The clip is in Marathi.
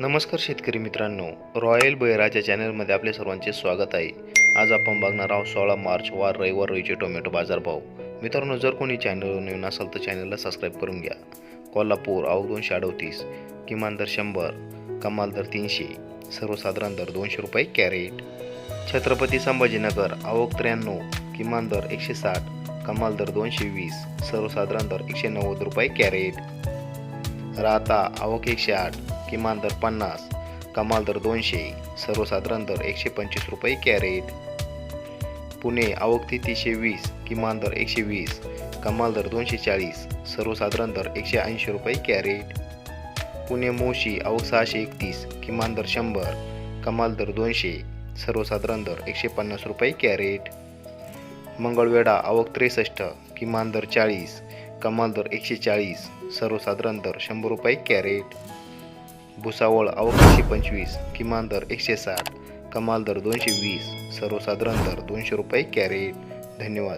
नमस्कार शेतकरी मित्रांनो. रॉयल बळीराजा चॅनलमध्ये आपले सर्वांचे स्वागत आहे. आज आपण बघणार आहोत सोळा मार्च वार रविवार रोईचे टोमॅटो बाजारभाव. मित्रांनो जर कोणी चॅनल नवीन असेल तर चॅनलला सबस्क्राईब करून घ्या. कोल्हापूर आवक दोनशे अडतीस किमान दर शंभर कमाल दर तीनशे सर्वसाधारण दर दोनशे रुपये कॅरेट. छत्रपती संभाजीनगर आवक त्र्याण्णव किमान दर एकशे साठ कमाल दर दोनशे वीस सर्वसाधारण दर एकशे नव्वद रुपये कॅरेट. राहता आवक एकशे आठ किमान दर पन्नास कमाल दर दोनशे सर्वसाधारण दर एकशे पंचवीस रुपये कॅरेट. पुणे आवक तीनशे वीस किमान दर एकशे वीस कमाल दर दोनशे चाळीस सर्वसाधारण दर एकशे ऐंशी रुपये कॅरेट. पुणे मोशी आवक सहाशे एकतीस किमान दर शंभर कमाल दर दोनशे सर्वसाधारण दर एकशे पन्नास रुपये कॅरेट. मंगळवेढा आवक त्रेसष्ट किमान दर चाळीस कमाल दर एकशे चाळीस सर्वसाधारण दर शंभर रुपये कॅरेट. भुसावळ आवक पंचवीस किमान दर एकशे साठ कमाल दर दोनशे वीस सर्वसाधारण दर दोनशे रुपये कॅरेट. धन्यवाद.